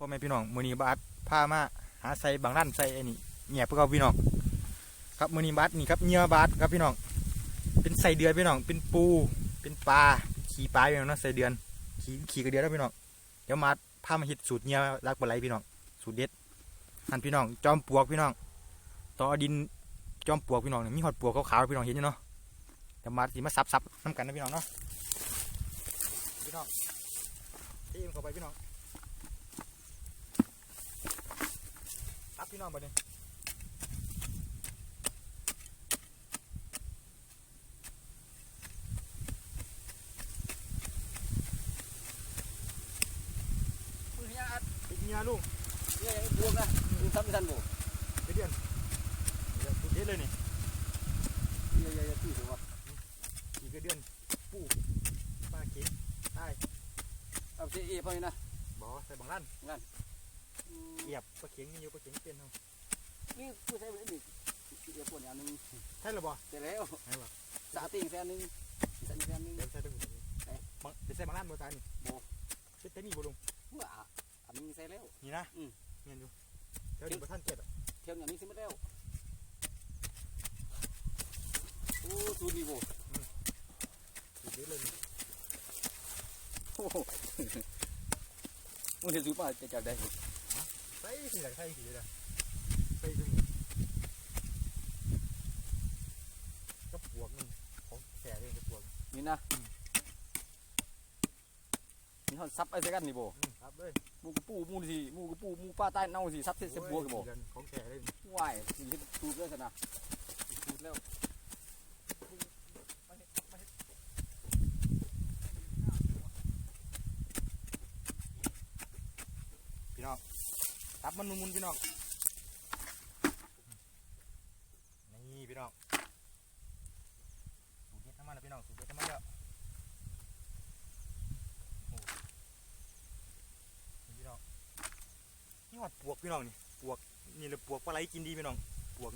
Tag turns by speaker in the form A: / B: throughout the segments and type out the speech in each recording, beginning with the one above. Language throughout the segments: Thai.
A: พ่อแม่พี่น้องมือนีบาสพามาหาใส่บางร้านใส่ไอ้นี่เงียบเพื่อพี่น้องครับมือนีบาสนี่ครับเหยื่อบาสครับพี่น้องเป็นใส่เดือนพี่น้องเป็นปู เป็นปลาขี่ปลาพี่น้องนะใส่เดือนขี่ขี่กระเดือนแล้วพี่น้องเดี๋ยวมาพามาเฮ็ดสูตรเหยื่อรักปลาไหลพี่น้องสูตรเด็ดหันพี่น้อง จอมปลวกพี่น้องต่อดินจอมปลวกพี่น้องมีหอดปลวกขาวๆพี่น้องเห็นอยู่เนาะเดี๋ยวมาสิมาซับๆน้ำกันนะพี่น้องเนาะพี่น้องเอ็มเข้าไปพี่น้อง ครับ พี่น้องบัดนี้มือเฮียอัดอีกเฮียลุง
B: เนี่ยไอ้พวกนะดูซ้ำทันบ่
A: ไปเดือนเดี๋ยวสุดเด็ดเลยนี่
B: เนี่ยเนี่ยชื่อถือว่า
A: อีกเดือนปูปลาเข็งใต้
B: เอาเสียเอพอนี่นะ
A: บ่อใส่บางร้าน
B: อืม
A: เอียบปลาเข็งนี่อยู่ปลาเข็งเป็นเนาะ
B: นี่ผู้ใช้เป็นอีกเอพวกอย่างหนึง
A: ใช่หรือบ่
B: เสร็จแล้ว
A: ใช่บ่
B: สาติงแฟนหนึงสันแฟนหนึง
A: เดี๋ยวใส่ตรงนี้บางเดี๋ยวใส่บางร้านบ่ตายนี่
B: บ่
A: เซ็ตเทนี่บ่ลุง
B: ว่าอันนี้ใส่แล้ว
A: นี่นะ
B: อืม
A: เงียนอยู่เดี๋ยวเดี๋ยวบ่ท่านเก็บอะ
B: เที่ยวอย่างนี้ใส่ไม่แล้วโอ้สูตรนี่บ่
A: สุดเด็ดเลยนี่
B: โอ้โห มันเห็นสูตรมาจะจับได้
A: ใส่สิหลังใส่สิเลยนะใส่ตรงนี้ก็ปวกนึงของแก่เลยก็ปวก
B: นี่นะนี่เขาซับไอ้เสกันนี่บ่
A: อืมครับเลย
B: หมูกระปูหมูสิหมูกระปูหมูป้าใต้เน่าสิซับเส้นเส้นบัวกันบ่
A: โอ้ยของแก่เลย
B: ว้ายนี่เฮ็ดสูตรเลยสินะสูตรแล้ว
A: พี่น้องตับ มันมุนๆพี่น้องนี่พี่น้องสูตรเด็ดทั้งมันแล้วพี่น้องสูตรเด็ดทั้งมันแล้วโอ้นี่พี่น้องนี่หอดปวกพี่น้องนี่ปวกนี่เลยปวกปลาไหลกินดีพี่น้องปวก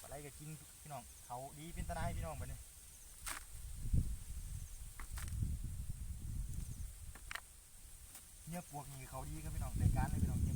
A: ปลาไหลก็กินพี่น้องเขาดีเป็นตะนายพี่น้องแบบนี้เนี่ยปวกนี่เขาดีครับพี่น้องในการเลยพี่น้องเนี่ย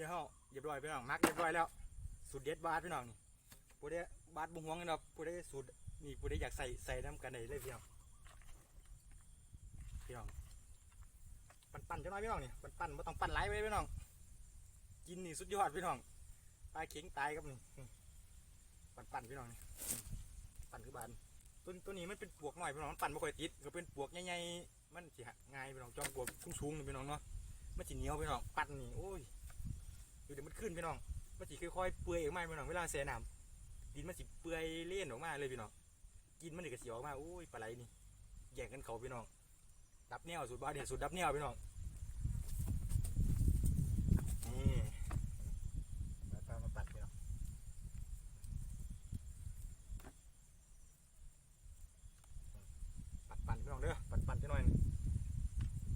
A: นี่ครับนี่ห่อเรียบร้อยพี่น้องมักเรียบร้อยแล้วสูตรเด็ดบาสพี่น้องนี่ผู้ใดบาสบุ้งหวงกันเนาะผู้ใดสูตรนี่ผู้ใดอยากใส่ใส่น้ำกันได้เลยพี่น้องพี่น้องปั้นปั้นจังน้อยพี่น้องนี่ปั้นปั้นไม่ต้องปั้นหลไปพี่น้องกินนี่สุดยอดพี่น้องปลาเข็งตายครับนี่ปั่นปั่นพี่น้องนี่ปั่นคือบานต้นตัวนี้มันเป็นปวกหน่อยพี่น้องมันปั่นไม่ค่อยติดก็เป็นปวกใหญ่ๆมันสิหักง่ายพี่น้องจอมปวกสูงๆพี่น้องเนาะมันสิเหนียวพี่น้องปั่นนี่โอ้ย เดี๋ยวมันขึ้นพี่น้อง มันสิค่อยๆเปื่อยออกมาพี่น้องเวลาแสียน้ำดินมันสิเปื่อยเล่นออกมาเลยพี่น้อง กินมันนี่ก็เสียออกมาโอ้ยปลาไหลนี่แย่งกันเขาพี่น้อง ดับแนวสุดบ้าเนี่ยสุดดับแนวพี่น้องนี่ มาตามมาปัดเดียวปัดปั่นพี่น้องเด้อปัดปั่นจะหน่อยหนึ่ง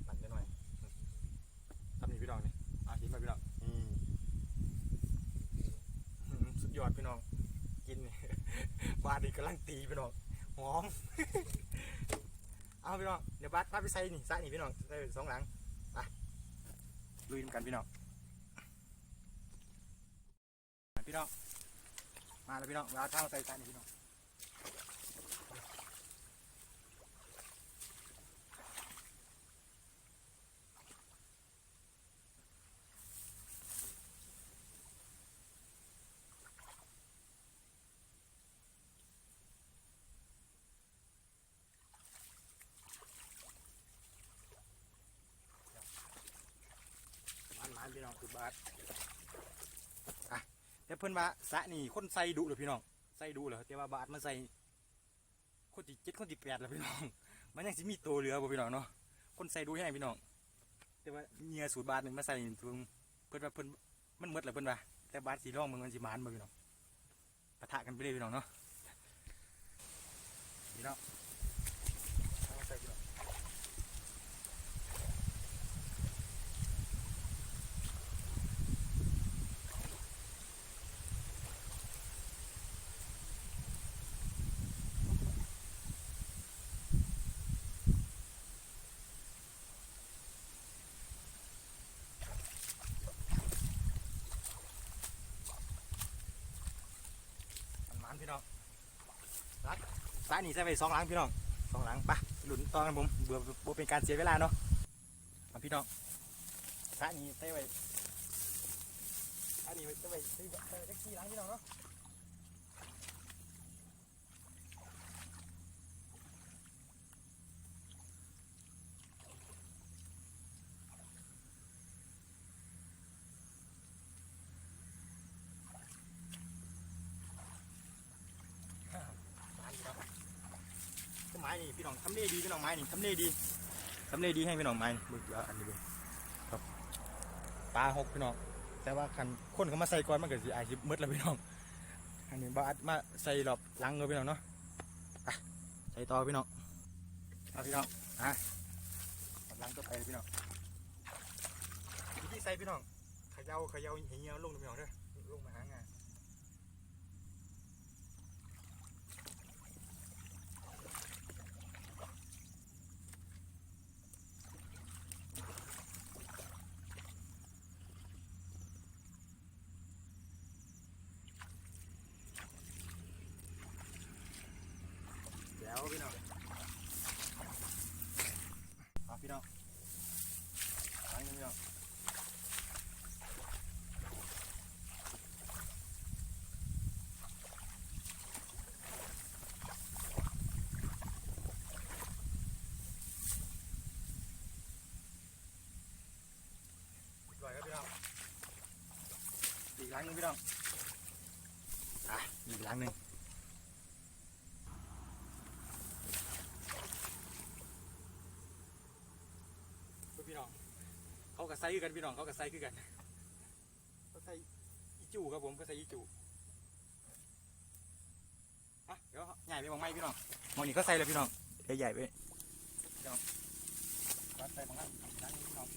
A: ปั่นจะหน่อยทำนี่พี่น้องนี่อาทิตย์มาพี่น้องนี่อื้อหือสุดยอดพี่น้องกิน นี่ บาดนี่กำลังตีพี่น้องหอม เอาพี่น้องเดี๋ยวบาดพาไปใส่นี่ใส่นี่พี่น้องใส่สองหลังไปลุยกันพี่น้องพี่น้องมาแล้วพี่น้องเราเท้าใส่ใส่นี่พี่น้องมันมันพี่น้องสุดบาท แต่เพิ่นว่าสะนี่คนใส่ดุเลยพี่น้องใส่ดุเลยแต่ว่าบาทมันใส่คนที่เจ็ดคนที่แปดแล้วพี่น้อง มันยังสิมีตัวเหลือบ่พี่น้องเนาะคนใส่ดุแห้งพี่น้อง แต่ว่าเงื่อสูตรบาทหนึ่งมาใส่ถุงเพิ่นว่าเพิ่นมันหมดแล้วเพิ่นว่าแต่บาทสีร่องมึงมันสิมานบ่พี่น้องปะทะกันไปเลยพี่น้องเนาะพี่น้องเอามาใส่พี่น้องมันมาน พี่น้องรักสายนี่ใส่ไปสองหลังพี่น้องสองหลังไปะหลุนตอกันผมเบื่อบเป็นการเสียเวลาเนาะพี่น้องสายนี่ใส่ไว้สายนี่ใส่ไว้ใส่ไว้ใส่ไว้แท็กซี่หลังพี่น้องเนาะ ไม้พี่น้องต้นไม้นี่ พี่น้องทำเลดีพี่น้องไม้นี่ทำเลดีทำเลดีให้พี่น้องไม่บึกเอาอันนี้เลยครับปลาหกพี่น้องแต่ว่าคันคนเขามาใส่ก่อนมันเกิดสิอาชีพมืดแล้วพี่น้องอันนี้บาดมาใส่รอบลังเลยพี่น้องเนาะอะใส่ต่อพี่น้องเอาพี่น้องอะหลังต่อไปเลยพี่น้องวิธีใส่พี่น้องเขย่าเขย่าให้เงี้ยวลงเลยพี่น้องเด้อลงมาหางาน เดี๋ยวพี่น้องเอาพี่น้องครั้งหนึงพี่น้องอีกหน่อยครับพี่น้องอีกครั้งหนึงพี่น้องอะอีกครั้งหนึ่ง เพื่อนพี่น้อง เขากับไซ คือกันพี่น้องเขาก็ใส่คือกันเขาใส่อีจูครับผมเขาใส่อีจูอะเดี๋ยวใหญ่ไปมองไม้พี่น้องมองนี่เขาใส่เลยพี่น้องเดี๋ยวใหญ่ไปพี่น้องใส่มองไม้ด้านนี้พี่น้อง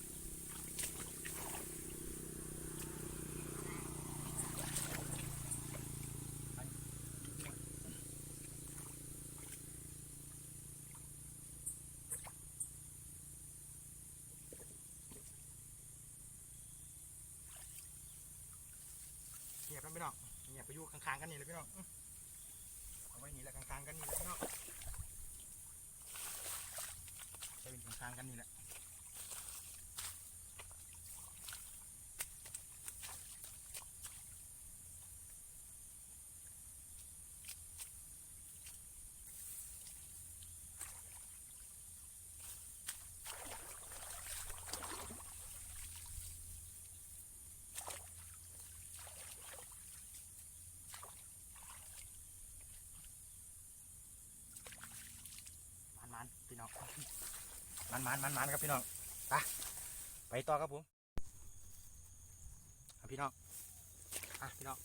A: เงียบกันพี่น้องเงียบไป อยู่ข้างๆกันนี่เลยพี่น้องเอาไว้นี่แหละข้างๆกันนี่แหละพี่น้องจะเป็นข้างๆกันนี่แหละ มัน มันๆพี่น้องมันมันมันมันครับพี่น้องไปไปต่อครับผมพี่น้องอะพี่น้อง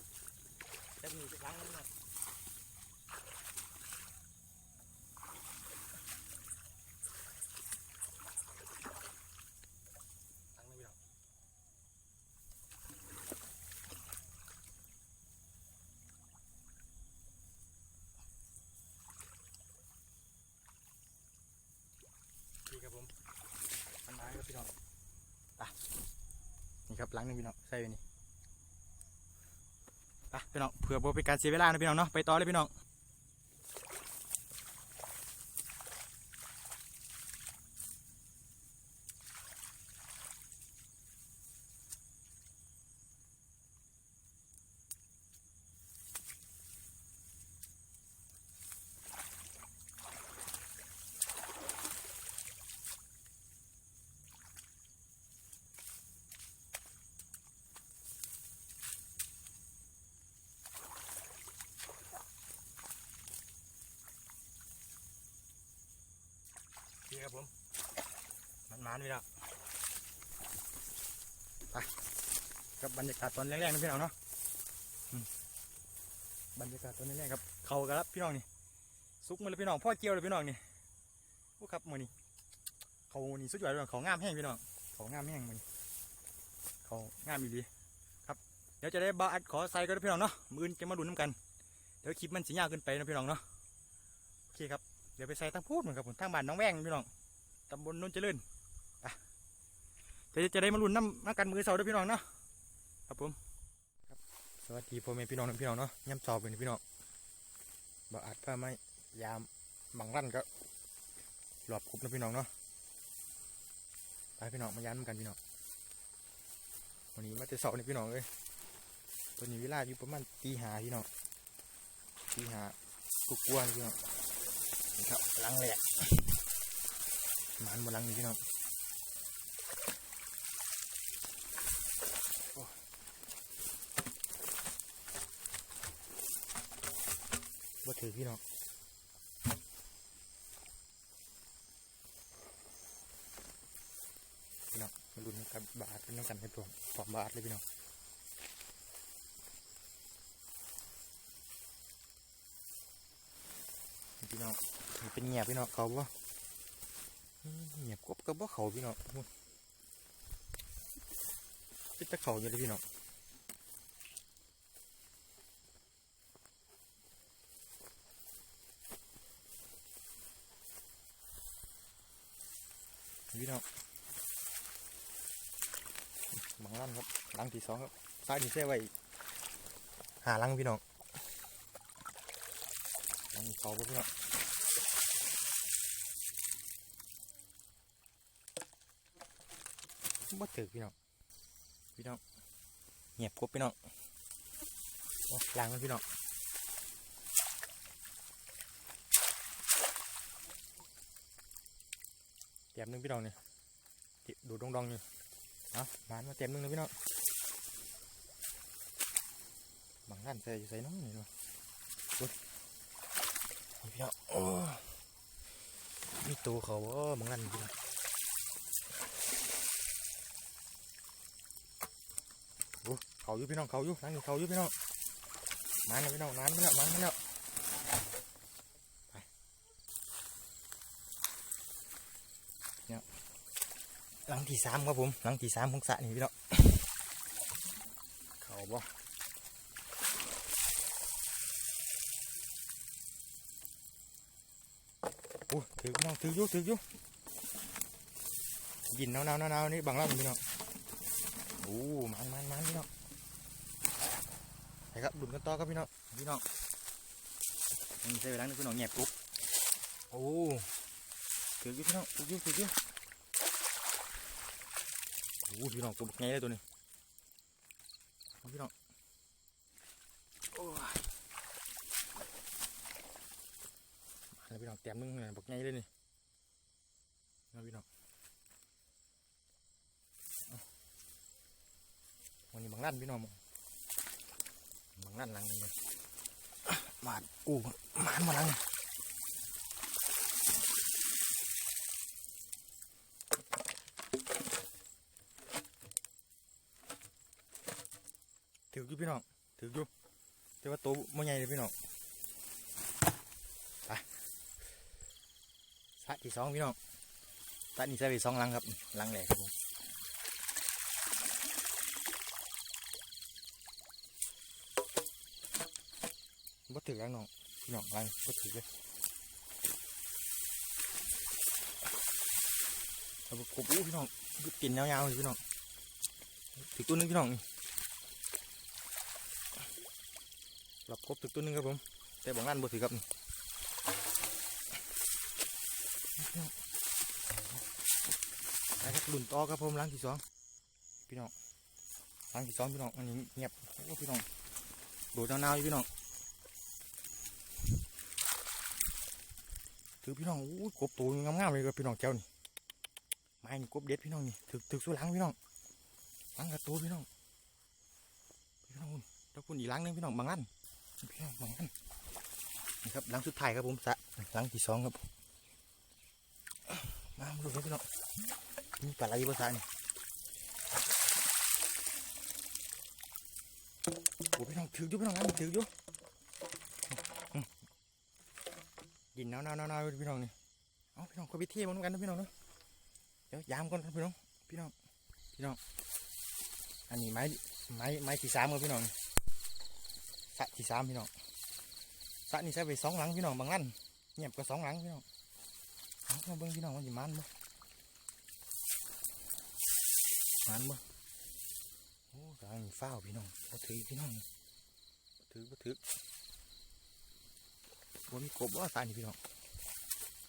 A: เดี๋ยวมีล้างมือหน่อยล้างมือพี่น้องดีครับผม มันมาครับพี่น้องไปนี่ครับล้างหนึ่งพี่น้องใส่ไว้นี่ไป พี่น้องเผื่อบ่เป็นการเสียเวลานะพี่น้องเนาะไปต่อเลยพี่น้อง ครับผมมันมาพี่น้องไปกับบรรยากาศตอนแรกๆนะพี่น้องเนาะบรรยากาศตอนแรกๆครับ เขากันแล้วพี่น้องนี่ซุกมือเลยพี่น้องพ่อเกี่ยวเลยพี่น้องนี่โอ้ครับมือนี่เขานี่สุดยอดเลยพี่น้องเขางามแห้งพี่น้องเขางามแห้งมือนี่เขางามอีหลีครับ เดี๋ยวจะได้บาอัดขอใส่กันนะพี่น้องเนาะมืออนจะมาดูน้ำกัน เดี๋ยวคลิปมันสิยาวเกินไปนะพี่น้องเนาะโอเคครับ เดี๋ยวไปใส่ทั้งพูดเหมือนครับผมทางบ้านน้องแวงพี่น้องตำบลนนเจริญไปจะจะได้มาลุ้นน้ำน้ำกันมือเสาด้วยพี่น้องเนาะครับผมครับสวัสดีพ่อแม่พี่น้องนะพี่น้องเนาะย้ำจอบเป็นพี่น้องบาอัดผ้าไม้ยามบังรั่นก็หลอบคุบนะพี่น้องเนาะไปพี่น้องมาย้ำกันพี่น้องวันนี้มาจะเสาร์นี่พี่น้องเลยตอนนี้เวลาอยู่ประมาณตีหาพี่น้องตีหากุกกวนพี่น้อง ครับลังแหลกหมันบนลังนี่พี่น้องโอ้บ่ถือพี่น้องพี่น้องมาลุ้นกับบาทเป็นน้ำกันเป็นตัวสองบาทเลยพี่น้อง พี่น้องเป็นเงียบพี่น้องเขาบ่เงียบกบกับว่าเขาพี่น้องอู้เป็นตะเขาอยู่เลยพี่น้องพี่น้องบางร้านครับหลังที่สองครับซ้ายนี่แช่ไว้หาหลังพี่น้อง เขาบ่พี่น้องบ่ถือพี่น้องพี่น้องเงียบกบพี่น้องโอ้ล้างมันพี่น้องเต็มหนึงพี่น้องเนี่ยดูดองดองๆอยู่เอาบานมาเต็มหนึงเลยพี่น้องบางท่านใส่ใส่น้องนี่เนาะโอ้ย พี่น้องโอ้มีตัวเขาบ่บางท่นพี่น้องเขาอยู่พี่น้องเขาอยู่นั่งอยู่เขาอยู่พี่น้องนานแล้วพี่น้องนานมาแล้วนานมาแล้วไปเนี่ยหลังที่สามครับผมหลังที่สามของสระนี่พี่น้องเขาบ่ โอ้ถือพี่น้องถืออยู่ถืออยู่ยินหนาวหนาวหนาวหนาวนี่บังล่างพี่น้องโอ้มันมันมันพี่น้องไปครับดุนกันต่อครับพี่น้องพี่น้องนี่ใส่เวลาหนึงพี่น้องแงบปุ๊บโอ้ถืออยู่พี่น้องถืออยู่ถืออยู่โอ้พี่น้องตัวบักไงเลยตัวนี้เอาพี่น้องโอ้ยมา แล้วพี่น้องเต็มนึงเลยบักไงเลยนี่เอาพี่น้องวันนี้บางร้านพี่น้องบางนั่นหลังนี่มาดอู้มานมาหลังถืออยู่พี่น้องถืออยู่แต่ว่าตัวมันใหญ่เลยพี่น้องไปะที่สองพี่น้องสะนี่ใส่ไปสองลังครับลังแหลกครับผมบ่ถือล้วน้องน้องไรบ่ถือเลยเอาไปกบอู้พี่น้องกินยาวๆเลยพี่น้องถือตัวนึงพี่น้องหลับกบถือตัวนึงครับผมแต่บางร้านบ่ถือครับนี่ ลุ่นต่อครับผมล้างที่สองพี่น้องล้างที่สองพี่น้องอันนี้เงียบโอ้พี่น้องโดดหนาวๆอยู่พี่น้องถือพี่น้องอู้กบตัวงามๆเลยครับพี่น้องเจ้านี่ไม้นี่กบเด็ดพี่น้องนี่ถือถือสู้หลังพี่น้องหลังกับตัวพี่น้องพี่น้องแล้วคุณอีกหลังนึงพี่น้องบางอันพี่น้องบางอันนี่ครับหลังสุดท้ายครับผมสะหลังที่สองครับมมาดูครับพี่น้อง มีปลาไหลภาษานี่โอ้พี่น้องถืออยู่พี่น้องนะถืออยู่อืมกินหนาวหนาวหนาวหนาวพี่น้องนี่เอาพี่น้องก็ไปเที่ยวมันกันนะพี่น้องเนาะเดี๋ยวยามก่อนครับพี่น้องพี่น้องพี่น้องอันนี้ไม้ไม้ไม้ที่สามครับพี่น้องสะที่สามพี่น้องสะนี่ใช้ไปสองหลังพี่น้องบางลั่นเงียบก็สองหลังพี่น้องเอาเบิ่งพี่น้องว่าจะมันบ่ มันบ่โอ้กำลังเฝ้าวพี่น้องบ่ถือพี่น้องบ่ถือบ่ถือบ่มีกบว่าตายนี่พี่น้อง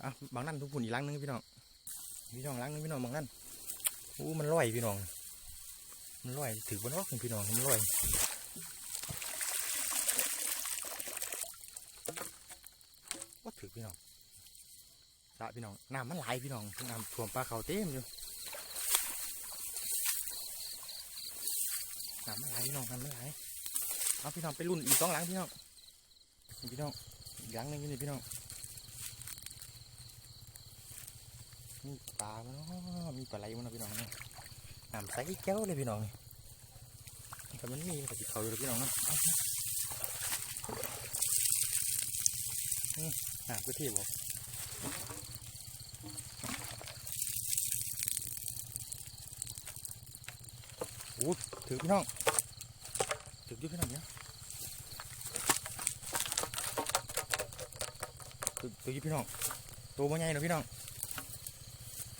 A: อะบางนั่นทุกคนอีกหลังหนึงพี่น้องพี่น้องหลังหนึงพี่น้องบางนั่นโอ้มันลอยพี่น้อง มันลอยถือบนรอกนี่พี่น้องมันลอยว่าถือพี่น้องสะพี่น้องน้ำมันไหลพี่น้องน้ำท่วมปลาเขาเต็มอยู่ น้ำมันไหลพี่น้องน้ำมันไหลเอาพี่น้องไปรุ่นอีกสองหลังพี่น้องนี่พี่น้องหลังหนึงนี่พี่น้องมีปลามันเนาะมีปลาไหลมันนะพี่น้องเนาะน้ำใสแก้วเลยพี่น้องนี่แต่มันมีมันก็สิเขาอยู่เลยพี่น้องเนาะนี่น้ำก็เที่ยวบ่โอ้ถือพี่น้อง ถึงยุ่พี่น้องเนี่ยถึงถึงอยุ่พี่น้องตัวบ่ใหญ่เนาะพี่น้อง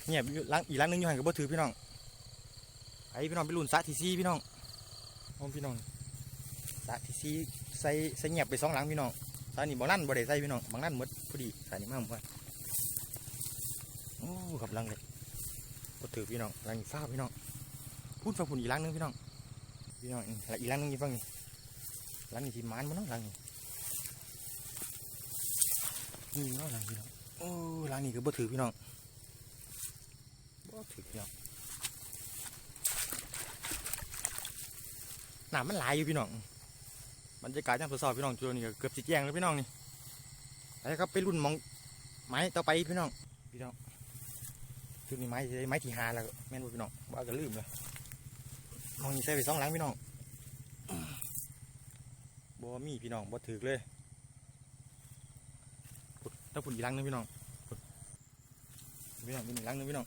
A: เนี่ยล้างอีกล้างหนึงอยู่หันกับบ่ถือพี่น้องไอพี่น้องไปรุ่นสะทีซีพี่น้องโอ้พี่น้องสะทีซีใส่ใส่เงียบไปสองหลังพี่น้องสระนี่บางนั่นบ่ได้ใส่พี่น้องบางนั่นหมดพอดีสระนี่มาหมดโอ้ขับหลังเลยบ่ถือพี่น้องหลังอีฟ้าพี่น้องพูดฟังพุ่นอีกล้างหนึงพี่น้อง พี่น้องอีกอีกร้านหนึงยู่ฝั่งนี้ร้านนี้ที่มันมันเนาะร้านนี้นี่เนาะร้านพี่น้องโอ้ร้านนี้ก็บ่ถือพี่น้องบ่ถือพี่น้องน้ำมันหลายอยู่พี่น้องบรรยากาศยามสดๆพี่น้องจุดนี้ก็เกือบสิแจ้งแล้วพี่น้องนี่ไปครับไปรุ่นมองไม้ต่อไปพี่น้องพี่น้องจุดนี้ไม้สิได้ไม้ที่หาแล้วแม่นบ่พี่น้องว่าก็ลืมเลยมองนี่ใส่ไปสองหลังพี่น้อง บ่มีพี่น้องบ่ถือเลยพุดถ้าพุ่นอีกหลังหนึงพี่น้องพุดพี่น้องมีอีกหลังหนึงพี่น้อง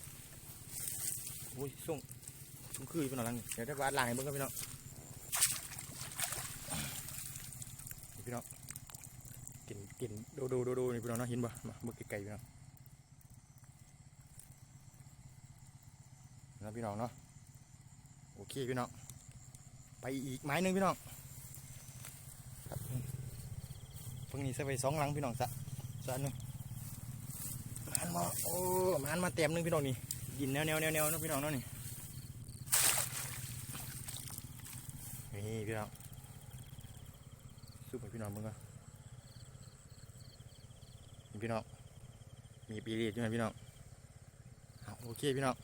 A: โอ้ยส่งส่งคือพี่น้องลังเดี๋ยวได้วาดลางให้เบิ่งกันพี่น้องพี่น้องกินกินดูดูดูดูนี่พี่น้องเนาะเห็นบ่มาเบิ่งไกลๆพี่น้องนะพี่น้องเนาะโอเคพี่น้องไปอีกไม้หนึ่งพี่น้องครับ เพิ่งนี้ใส่ไปสองหลังพี่น้องสะสะหนึ่งมันมาโอ้มันมาเต็มหนึงพี่น้องนี่ยินแนวแนวแนวแนวนะพี่น้องนาะนี่นี่พี่น้องสู้ไปพี่น้องมึงก็นี่พี่น้องมีปีเรียดใช่ไหมพี่น้องโอเคพี่น้อง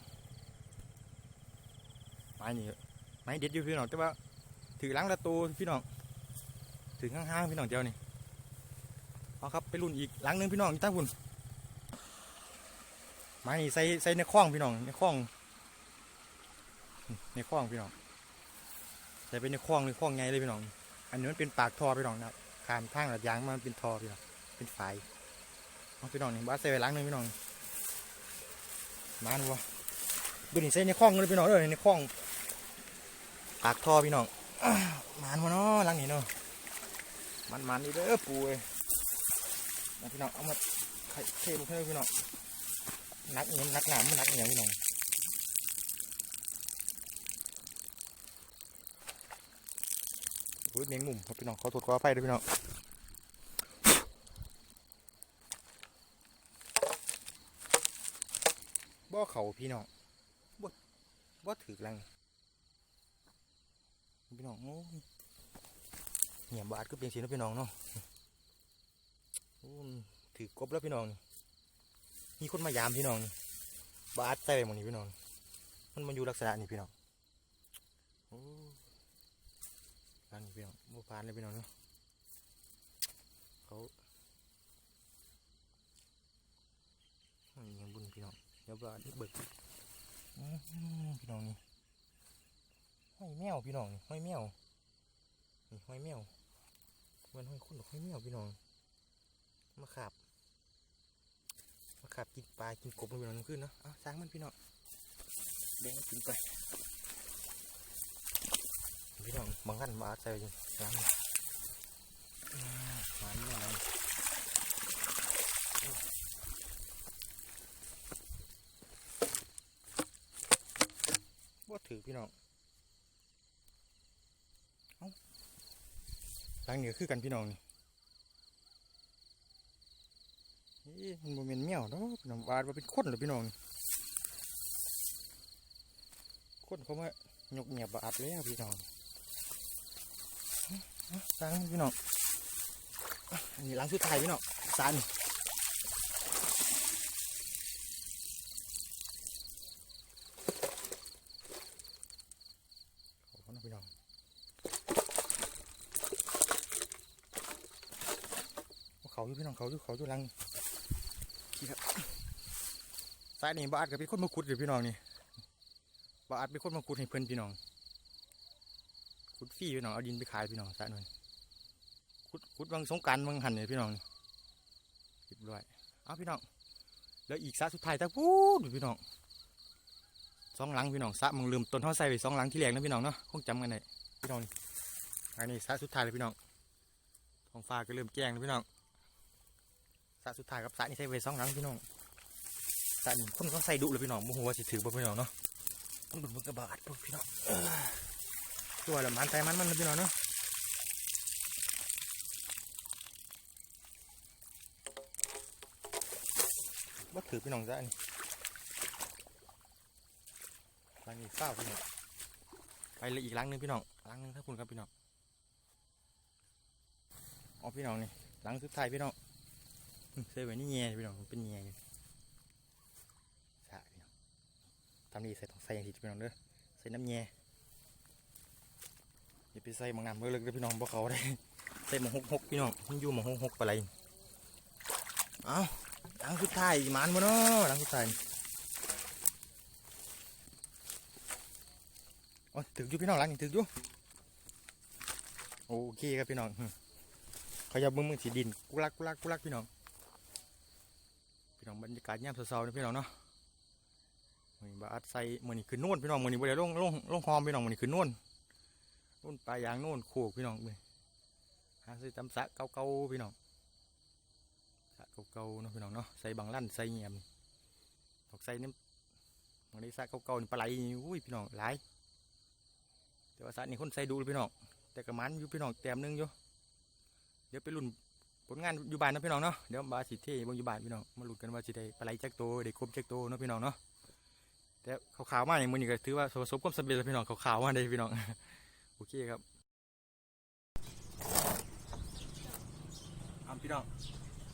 A: ไม้นี่ไม้เด็ดอยู่พี่น้องแต่ว่าถือล้างละตัวพี่น้องถือห้างๆพี่น้องเดียวนี่ เอาครับไปรุ่นอีกหลังหนึงพี่น้องอีกตั้งพุ่นม้นี่ใส่ใส่ในคล้องพี่น้องในคล้องในคล้องพี่น้องใส่ไปในคล้องในคล้องไงเลยพี่น้อง อันนี้มันเป็นปากทอพี่น้องนะขามทางระยางมันเป็นทอพี่น้องเป็นฝายเอาพี่น้องนี่บ้าใส่ไว้หล้างหนึงพี่น้องมันวะดูนี่ใส่ในคลองเลยพี่น้องเด้อในคลองปากทอพี่น้องอ้าวมันวะเนาะหลังนี้เนาะมันมันดีเด้อปูเอ้ ยมาพี่น้องเอามาไข่เทลงให้พี่น้องนักเงินนักหนามมันนักอหย่างพี่น้องโอ้ยเมียงมุมครับพี่น้องขอโทษขออภัยด้วยพี่น้องบ่เขาพี่น้องว่าถือลังพี่น้องโอ้ยเหี่ยบาดก็เป็นสีนะพี่น้องเนาะ ถือกบแล้วพี่น้องนี่มีคนมายามพี่น้องนี่บาดใส่ไปหมดนี่พี่น้อง มันมาอยู่ลักษณะนี้พี่น้องโอ้ลังนี่พี่น้องโมพานเลยพี่น้องเนาะเขาอันนี้ยังบุญพี่น้องเดี๋ยวบาดเบิกพี่น้องนี่ห้อยแมวพี่น้องนี่ห้อยแมวนี่ห้อยแมวมือนหอยคุณหรือห้อยแมวพี่น้อง มาขับมาขับกินปลากินกบมันพี่น้องขึ้นเนาะเอาสร้างมันพี่น้องแบ่งมันกินไปพี่น้องบางท่านมาอาศัยอยู่ร้านนี้อืมร้านนี้อะไรว่าถือพี่น้องหลังเหนือคือกันพี่น้องนี่นี่ มันโมเมนแมวเนาะน้องวาดว่าเป็นคนหรือพี่น้องนี่คนเขามายกเงียบบาดแล้วพี่น้องเอาสร้งพี่น้องนนี้หลังสุดท้ายพี่น้องสานเขาอยู่พี่น้องเขาอยู่เขาอยู่ลัง นี่ครับสายนี่บาดกับเป็นคนมาขุดอยู่พี่น้องนี่บ้าดเป็นคนมาขุดให้เพื่อนพี่น้องขุดฟรีพี่น้องเอาดินไปขายพี่น้องสายนั่นขุดขุดวังสงการวังหันเนี่ยพี่น้องนี่เรียบร้อยเอาพี่น้อง แล้วอีกสายสุดท้ายตะพูดอยู่พี่น้องสองหลังพี่น้องสะมึงลืมต้นเท่าใส่ไปสองหลังที่แรกนะพี่น้องเนาะคงจำกันได้พี่น้องนี่อันนี้สายสุดท้ายเลยพี่น้องท้องฟ้าก็เริ่มแจ้งแล้วพี่น้อง สระสุดท้ายกับสระนี่ใช้ไว้สองหลังพี่น้องสระนี่คนก็ใส่ดุเลยพี่น้องโมโหว่าสิถือบ่พี่น้องเนาะต้องดุมันกระบาดพวกพี่น้องตัวละมันแต่มันมันนะพี่น้องเนาะว่าถือพี่น้องซะอันนี้หลังนี้เศร้าพี่น้องไปเลยอีกลังหนึงพี่น้องลังหนึงถ้าคุณครับพี่น้องอ๋อพี่น้องนี่ลังสุดท้ายพี่น้อง อืมใส่ไว้นี่แง่พี่น้องเป็นแง่อยู่ใช่พี่น้องทำดีใส่ต้องใส่อย่างที่พี่น้องเด้อใส่น้ำแง่อย่าไปใส่หมองน้ำเมื่อเลิกเด้อพี่น้องบ่เขาได้ใส่หมองหกหกพี่น้องมันอยู่หมองหกหกปลาไหลเอาหลังสุดท้ายมานบ่เนาะหลังสุดท้ายโอ้ยถึกอยู่พี่น้องหลังนี่ถึกอยู่โอเคครับพี่น้องเขาจะเบิ่งมึงสีดินกุลักกุลักกุลักพี่น้อง พี่น้องบรรยากาศยามเช้าๆนะพี่น้องเนาะมือนี้บาอัดใส่มือนี้คือโน่นพี่น้องมือนี้บ่ได้ลงลงลงหอมพี่น้องมือนี้คือโน่นโน่นปลายางโน่นโขกพี่น้องมือหาซื้อตำสะเก่าๆพี่น้องสะเก่าๆเนาะพี่น้องเนาะใส่บางลั่นใส่เงียบตอกใส่นี่บางทีสะเก่าๆนี่ปลาไหลอุ้ยพี่น้องหลายแต่ว่าสะนี่คนใส่ดูพี่น้องแต่กระมันอยู่พี่น้องแต้มนึงอยู่เดี๋ยวไปรุ่น ลงานอยู่บ้านนะพี่น้องเนาะเดี๋ยวบาสิเท่บงอยู่บ้านพี่น้องมาหลุ้นกันว่าสิได้ปลาไหลจักโตได้ครบจักโตเนาะพี่น้องเนาะแต่ขาวๆมาอย่างมือนี้ก็ถือว่าประสบความสำเร็จแล้วพี่น้องขาวๆมาได้พี่น้องโอเคครับเอาพี่น้อง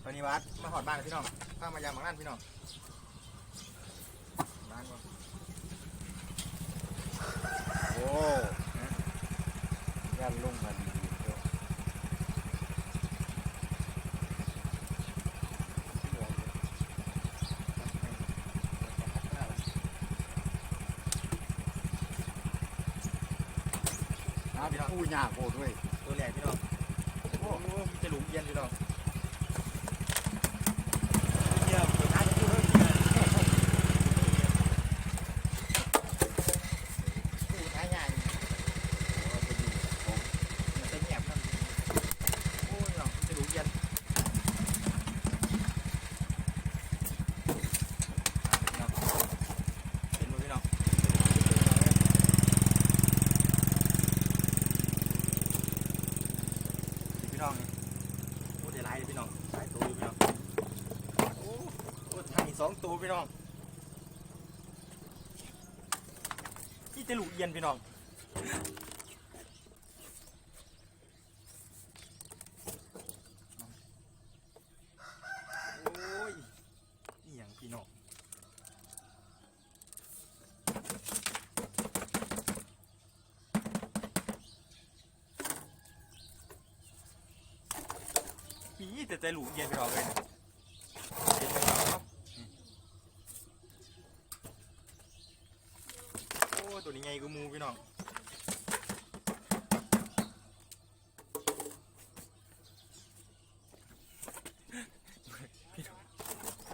A: ตอนนี้วัดมาหอดบ้านพี่น้องข้ามายามบางนั่นพี่น้องบ้านวะ
B: โอ้ย่านลงมันอ
A: ง
B: ผู้ ยากโคตรเว้ย
A: ตัวแรกพี่น้องโอ้โหมีแต่หลุมเย็นพี่น้องเยี่ยมเปิดท้ายจะพูดเรื่องนี้เลยพูดท้ายใหญ่มันจะแหบนั่นโอ้ยน้องมีแต่หลุมเย็นอะพี่น้องเห็นไหมพี่น้อง นี่พี่น้องนี่โอ้เดี๋ยวไล่พี่น้องสายตัวอยู่พี่น้องโอ้โอ้ทางอีกสองตัว พี่น้องนี่จะลูเอียนพี่น้องโอ้ยนี่อย่างพี่น้องนี่แต่ใจลูเอียนพี่น้องเลย ตัวนี้ไงกูมูพี่น้อง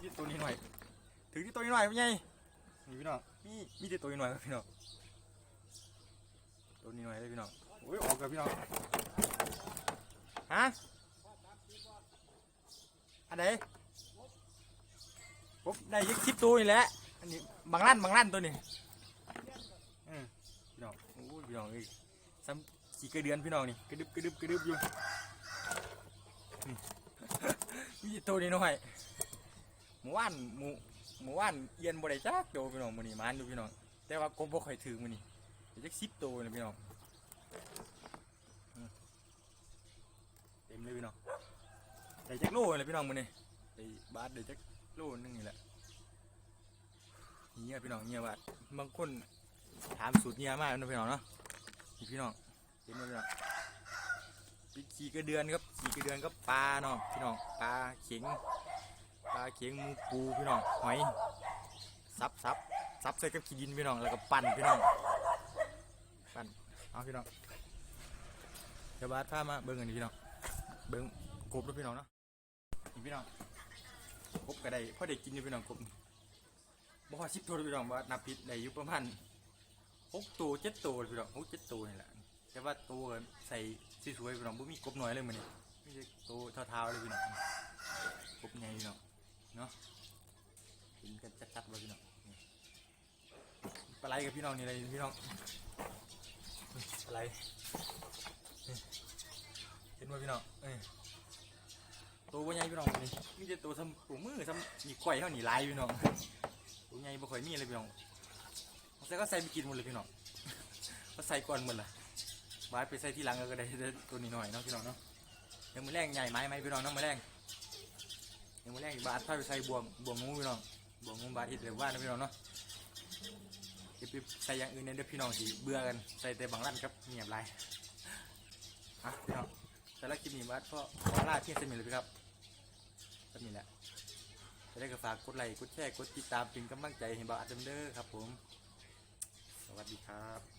A: พี่ตัวนี้หน่อยถือที่ตัวนี้หน่อยพี่ไงนี่พี่น้องมีมีแต่ตัวนี้หน่อยพี่น้องตัวนี้หน่อยเลยพี่น้องโอ้ยออกกับพี่น้องฮะอันไหนผบได้ยึดคลิปตัวนี่แล้วอันนี้บางลั่นบางลั่นตัวนี้ พี่น้องเอ้ยซ้ำกี่กระเดือนพี่น้องนี่กระดึบกระดึบกระดึบอยู่นี่มีตัวนี้หน่อยหมู่ว่านหมู่หมู่ว่านเอียนบ่ได้จักโตพี่น้องมื้อนี้มานอยู่พี่น้องแต่ว่ากบบ่ค่อยถึงมื้อนี้เดี๋ยวจัก10ตัวเลยพี่น้องเต็มเลยพี่น้องได้จักโลเลยพี่น้องมื้อนี้ได้บาทได้จักโลนึงนี่แหละเงี้ยพี่น้องเงี้ยบาทบางคน ถามสูตรเงี้ยมากนะพี่น้องเนาะนี่พี่น้องเต็มเลยพี่น้องปีขี่กระเดือนครับขี่กระเดือนก็ปลาเนาะพี่น้องปลาเข็งปลาเข็งมูปูพี่น้องหอยซับซับซับใส่กับขี้ดินพี่น้องแล้วก็ปั่นพี่น้องปั่นเอาพี่น้องเดี๋ยวบาสพามาเบิ้งกันพี่น้องเบิ้งกบด้วยพี่น้องเนาะนี่พี่น้องกบก็ได้พอได้กินอยู่พี่น้องกบบ่พอชิปโทษพี่น้องว่านับผิดได้อยู่ประมาณ หกตัวเจ็ดตัวพี่น้องหกเจ็ดตัวนี่แหละแต่ว่าตัวใส่สีสวยๆพี่น้องบ่มีกบหน้อยเลยมันนี่ไม่ใช่ตัวเท่าๆเลยพี่น้องกบใหญ่พี่น้องเนาะเห็นกันชัดๆเลยพี่น้องปลาไหลกับพี่น้องนี่เลยพี่น้องปลาไหลเห็นว่าพี่น้องเอ้ยตัวบ่ใหญ่พี่น้องนี่มีแต่ตัวทำตัวมือทำมีก้อยเท่านี่ลายพี่น้องตัวใหญ่บ่ค่อยมีเลยพี่น้อง แต่ก็ใส่ไปกินหมดเลยพี่น้องก็ใส่ก่อนหมดละไว้ไปใส่ที่หลังก็ได้ตัวนี้หน่อยเนาะพี่น้องเนาะเดี๋ยวมือแรงใหญ่ไหมไหมพี่น้องเนาะมือแรงเดี๋ยวมือแรงบาดถ้าไปใส่บวงบวงงูพี่น้องบวงงูบาดอิดเดี๋ยว่านะพี่น้องเนาะเดี๋ยวไปใส่อย่างอื่นเนี่ยเดี๋ยวพี่น้องสิเบื่อกันใส่แต่บางร้านครับเงียบไรฮะพี่น้องแต่ละคลิปนี้บาดก็ขอลาเพียงเท่านี้เลยพี่ครับก็นี่แหละจะได้ก็ฝากกดไลค์กดแชร์กดติดตามเป็นกำลังใจให้บ่าวอาจารย์เด้อครับผม วัสดีครับ